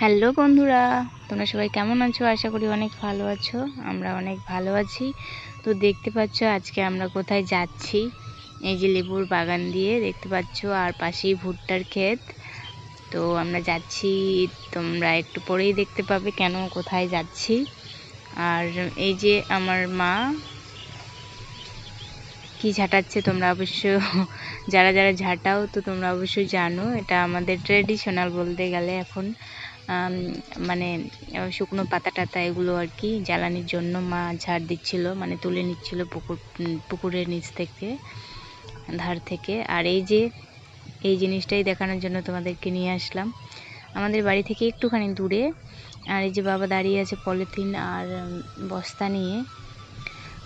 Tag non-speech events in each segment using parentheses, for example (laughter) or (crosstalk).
Hello বন্ধুরা, তোমরা সবাই কেমন আছো? আশা করি অনেক ভালো আছো, আমরা অনেক ভালো আছি। তো দেখতে পাচ্ছ আজকে আমরা কোথায় যাচ্ছি? এই যে লেবুর বাগান দিয়ে দেখতে পাচ্ছ, আর পাশেই ভুট্টার ক্ষেত। তো আমরা যাচ্ছি, তোমরা একটু পরেই দেখতে পাবে কেন কোথায় যাচ্ছি। আর এই যে আমার মা, কি ঝাঁটাচ্ছে তোমরা অবশ্য? যারা যারা ঝাঁটাও তো তোমরা অবশ্যই জানো, এটা আমাদের ট্রেডিশনাল বলতে গেলে এখন মানে শুকনো পাতা টাতা এগুলো আর কি জ্বালানির জন্য মা ঝাড় দিচ্ছিল মানে তুলে নিচ্ছিল পুকুর পুকুরের নিচ থেকে, ধার থেকে। আর এই যে, এই জিনিসটাই দেখানোর জন্য তোমাদেরকে নিয়ে আসলাম। আমাদের বাড়ি থেকে একটুখানি দূরে, আর এই যে বাবা দাঁড়িয়ে আছে পলিথিন আর বস্তা নিয়ে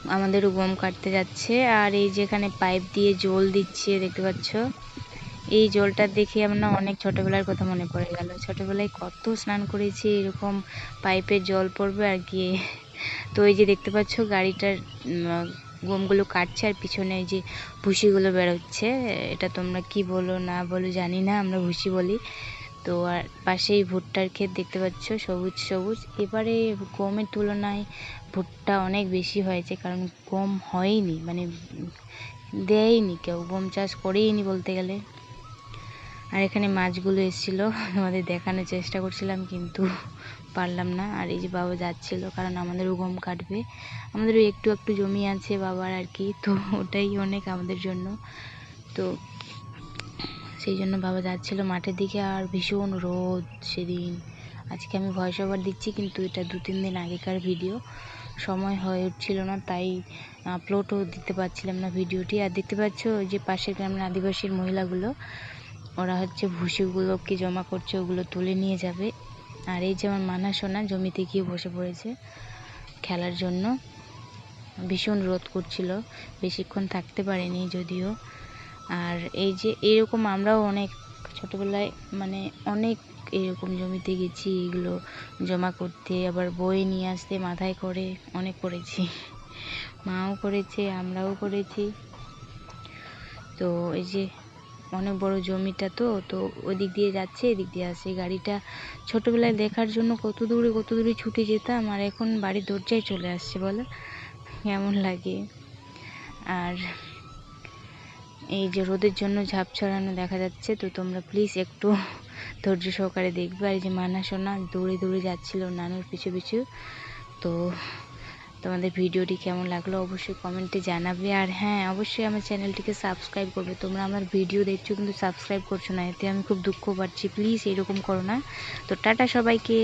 আমাদেরও গম কাটতে যাচ্ছে। আর এই যেখানে পাইপ দিয়ে জল দিচ্ছে, দেখতে পাচ্ছ? এই জলটা দেখে আমার না অনেক ছোটোবেলার কথা মনে পড়ে গেল। ছোটোবেলায় কত স্নান করেছি, এরকম পাইপের জল পড়বে আর কি তো এই যে দেখতে পাচ্ছ গাড়িটার গমগুলো কাটছে আর পিছনে এই যে ভুসিগুলো বেরোচ্ছে। এটা তোমরা কি বলো, না বলো জানি না, আমরা ভুসি বলি। তো আর পাশেই ভুট্টার ক্ষেত দেখতে পাচ্ছ, সবুজ সবুজ। এবারে গমের তুলনায় ভুট্টা অনেক বেশি হয়েছে কারণ গম হয়নি মানে দেয়নি কেউ, গম চাষ করেইনি বলতে গেলে। আর এখানে মাছগুলো এসেছিল। আমাদের দেখানোর চেষ্টা করছিলাম, কিন্তু পারলাম না। আর এই যে বাবা যাচ্ছিল, কারণ আমাদেরও গম কাটবে। আমাদেরও একটু একটু জমি আছে বাবার আর কি, তো ওটাই অনেক আমাদের জন্য। তো সেই জন্য বাবা যাচ্ছিল মাঠের দিকে, আর ভীষণ রোদ সেদিন। আজকে আমি ভয়েস ওভার দিচ্ছি, কিন্তু এটা দু তিন দিন আগেকার ভিডিও সময় হয়ে উঠছিল না, তাই আপলোডও দিতে পারছিলাম না ভিডিওটি আর দেখতে পাচ্ছ যে পাশের গ্রামের আদিবাসীর মহিলাগুলো ওরা হচ্ছে ভুসিগুলোকে জমা করছে, ওগুলো তুলে নিয়ে যাবে। আর এই যে আমার মানা সোনা জমিতে গিয়ে বসে পড়েছে খেলার জন্য। ভীষণ রোদ করছিল, বেশিক্ষণ থাকতে পারেনি যদিও। আর এই যে এরকম আমরাও অনেক ছোটোবেলায় মানে অনেক এরকম জমিতে গেছি, এগুলো জমা করতে, আবার বয়ে নিয়ে আসতে, মাথায় করে অনেক করেছি। মাও করেছে, আমরাও করেছি। তো এই যে অনেক বড় জমিটা তো তো ওদিক দিয়ে যাচ্ছে, এদিক দিয়ে আসছে। গাড়িটা ছোটোবেলায় দেখার জন্য কত দূরে কত দূরে ছুটে যেতাম, আর এখন বাড়ির দরজায় চলে আসছে, বলো? কেমন লাগে? আর এই যে রোদের জন্য ঝাঁপ ছড়ানো দেখা যাচ্ছে, তো তোমরা প্লিজ একটু (laughs) ধৈর্য সহকারে দেখবে। আর এই যে মানা সোনা দৌড়ে দৌড়ে যাচ্ছিল নানুর পিছু পিছু, তো তোমাদের ভিডিওটি কেমন লাগল অবশ্যই কমেন্টে জানাবে। আর হ্যাঁ অবশ্যই আমার চ্যানেলটিকে সাবস্ক্রাইব করবে। তোমরা আমার ভিডিও দেখছ কিন্তু সাবস্ক্রাইব করছ না, এতে আমি খুব দুঃখ পাচ্ছি। প্লিজ এরকম করো না। তো টাটা সবাইকে।